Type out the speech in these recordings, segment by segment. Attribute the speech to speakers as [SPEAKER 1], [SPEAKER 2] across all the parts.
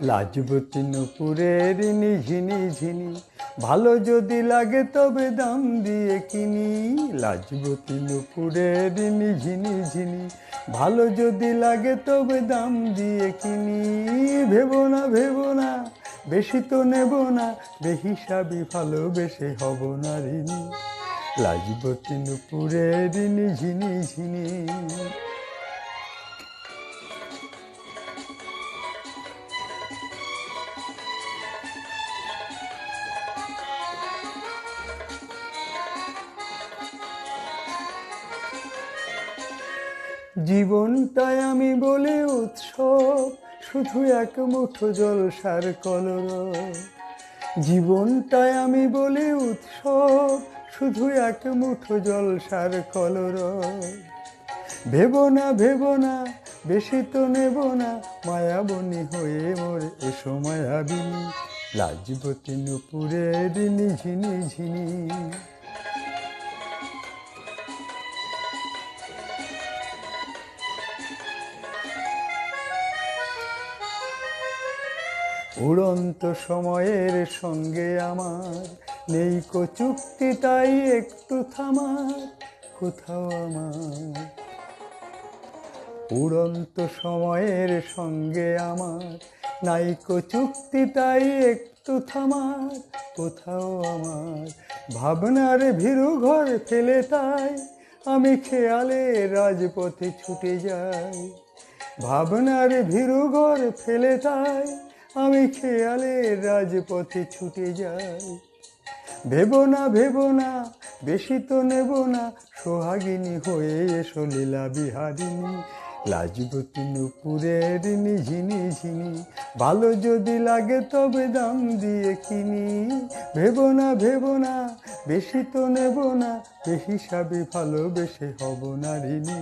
[SPEAKER 1] লাজবতী নুপুরের ঝিনি ঝিনি ভালো যদি লাগে তবে দাম দিয়ে কিনি। লাজবতী নুপুরের ঝিনি ঝিনি ভালো যদি লাগে তবে দাম দিয়ে কিনি। ভেবো না ভেবো না, বেশি তো নেব না। বেহিসাবি ভালোবেসে হব না ঋণী। লাজবতী নুপুরের ঝিনি ঝিনি জীবনটাই আমি বলে উৎসব, শুধু এক মুঠো জলসার কলর জীবনটাই আমি বলে উৎসব, শুধু এক মুঠো জলসার কলর ভেবো না ভেবো না, বেশি তো নেব না, মায়াবনী হয়ে মোর এসো মায়াবিনী। লাজবতী নুপুরের ঝিনি ঝিনি। উড়ন্ত সময়ের সঙ্গে আমার নেই কো চুক্তি, তাই একটু থামার কোথাও আমার। উড়ন্ত সময়ের সঙ্গে আমার নাইকো চুক্তি, তাই একটু থামার কোথাও আমার। ভাবনার ভীরু ঘর ফেলে তাই আমি খেয়ালে রাজপথে ছুটে যাই। ভাবনার ভীরু ঘর ফেলে তাই আমি খেয়ালে রাজপথে ছুটে যাই। ভেবো না ভেবো না, বেশি তো নেব না, সোহাগিনী হয়ে এসো লীলা বিহারিণী। লাজবতী নুপুরের ঝিনি ঝিনি ভালো যদি লাগে তবে দাম দিয়ে কিনি। ভেবো না ভেবো না, বেশি তো নেব না, বেহিসাবে ভালোবেসে হব না ঋণী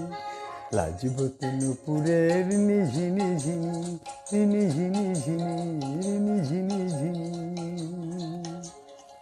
[SPEAKER 1] লাজব তনুপুরের নিঝি নিঝি নিঝি নিঝি নিঝি